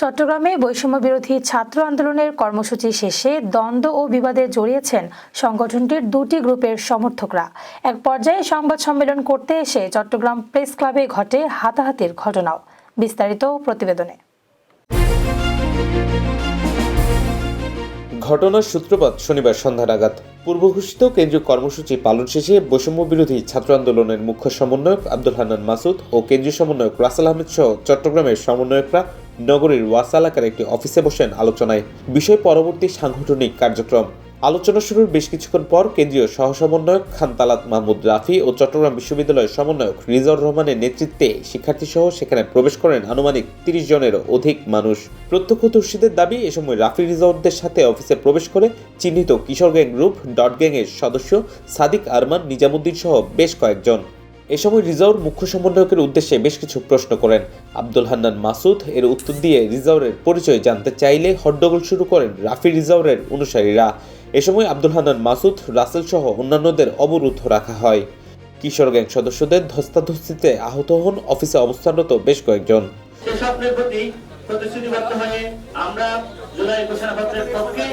চট্টগ্রামে বৈষম্য বিরোধী ছাত্র আন্দোলনের কর্মসূচি শেষে দ্বন্দ্ব ও বিবাদে জড়িয়েছেন সংগঠনটির দুটি গ্রুপের সমর্থকরা। এক পর্যায়ে সংবাদ সম্মেলন করতে এসে চট্টগ্রাম প্রেস ক্লাবে ঘটে হাতাহাতির ঘটনাও। বিস্তারিত প্রতিবেদনে। ঘটনার সূত্রপাত শনিবার সন্ধ্যা নাগাদ। পূর্বঘোষিত কেন্দ্রীয় কর্মসূচি পালন শেষে বৈষম্য বিরোধী ছাত্র আন্দোলনের মুখ্য সমন্বয়ক আব্দুল হান্নান মাসুদ ও কেন্দ্রীয় সমন্বয়ক রাসেল আহমেদ সহ চট্টগ্রামের সমন্বয়করা নগরীর ওয়াসা এলাকার একটি অফিসে বসেন আলোচনায়। বিষয় পরবর্তী সাংগঠনিক কার্যক্রম। আলোচনা শুরুর বেশ কিছুক্ষণ পর কেন্দ্রীয় সহসমন্বয়ক খান তালাত মাহমুদ রাফি ও চট্টগ্রাম বিশ্ববিদ্যালয়ের সমন্বয়ক রিজাউর রহমানের নেতৃত্বে শিক্ষার্থীসহ সেখানে প্রবেশ করেন আনুমানিক তিরিশ জনেরও অধিক মানুষ। প্রত্যক্ষদর্শীদের দাবি, এ সময় রাফি রিজাউরদের সাথে অফিসে প্রবেশ করে চিহ্নিত কিশোর গ্যাং গ্রুপ, ডট গ্যাংয়ের সদস্য সাদিক আরমান, নিজামুদ্দিন সহ বেশ কয়েকজন। এ সময় রিজাউর মুখ্য সমন্বয়কের উদ্দেশ্যে বেশ কিছু প্রশ্ন করেন। আব্দুল হান্নান মাসুদ এর উত্তর দিয়ে রিজাউরের পরিচয় জানতে চাইলে হট্টগোল শুরু করেন রাফি রিজাউরের অনুসারীরা। এ সময় আব্দুল হান্নান মাসুদ, রাসেল সহ অন্যান্যদের অবরুদ্ধ রাখা হয়। কিশোর গ্যাং সদস্যদের ধস্তাধস্তিতে আহত হন, অফিসে অবস্থানরত বেশ কয়েকজন। প্রতিশ্রুতিবদ্ধ হয়ে আমরা জুলাই ঘোষণাপত্রের পক্ষে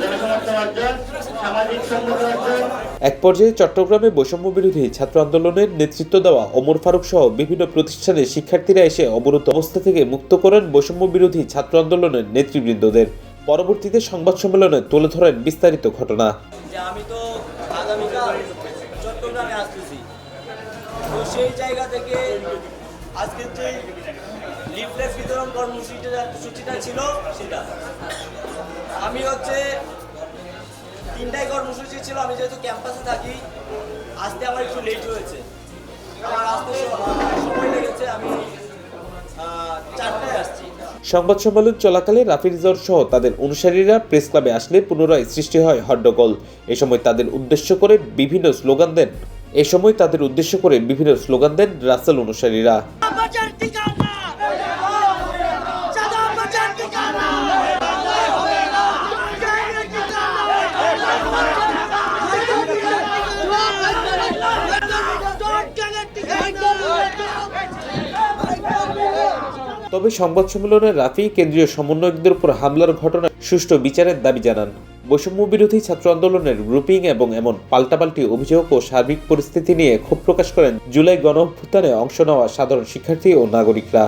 জনসমর্থন অর্জন সামাজিক সম্মতি অর্জন এক পর্যায়ে চট্টগ্রামে বৈষম্য বিরোধী ছাত্র আন্দোলনের নেতৃত্ব দেওয়া ওমর ফারুক সহ বিভিন্ন প্রতিষ্ঠানের শিক্ষার্থীরা এসে অবরুদ্ধ অবস্থা থেকে মুক্ত করেন বৈষম্য বিরোধী ছাত্র আন্দোলনের নেতৃবৃন্দদের। পরবর্তীতে সংবাদ সম্মেলনে তুলে ধরেন বিস্তারিত ঘটনা। আমি তো আগামীকাল চট্টগ্রামে আসতেছি। তো সেই জায়গা থেকে আজকের যে লিফলেট বিতরণ কর্মসূচিটা সূচিটা ছিল সেটা। আমি হচ্ছে তিনটাই কর্মসূচি ছিল আমি যেহেতু ক্যাম্পাসে থাকি আসতে আমার একটু লেট হয়েছে। আমার আসতে সময় লেগেছে আমি চারটায় আসছি। সংবাদ সম্মেলন চলাকালে রাফি রিজর্ট সহ তাদের অনুসারীরা প্রেস ক্লাবে আসলে পুনরায় সৃষ্টি হয় হট্টগোল। এ সময় তাদের উদ্দেশ্য করে বিভিন্ন স্লোগান দেন। এ সময় তাদের উদ্দেশ্য করে বিভিন্ন স্লোগান দেন রাসেল অনুসারীরা। তবে সংবাদ সম্মেলনে রাফি কেন্দ্রীয় সমন্বয়কদের উপর হামলার ঘটনায় সুষ্ঠু বিচারের দাবি জানান। বৈষম্য বিরোধী ছাত্র আন্দোলনের গ্রুপিং এবং এমন পাল্টাপাল্টি অভিযোগ ও সার্বিক পরিস্থিতি নিয়ে ক্ষোভ প্রকাশ করেন জুলাই গণ অংশ নেওয়া সাধারণ শিক্ষার্থী ও নাগরিকরা।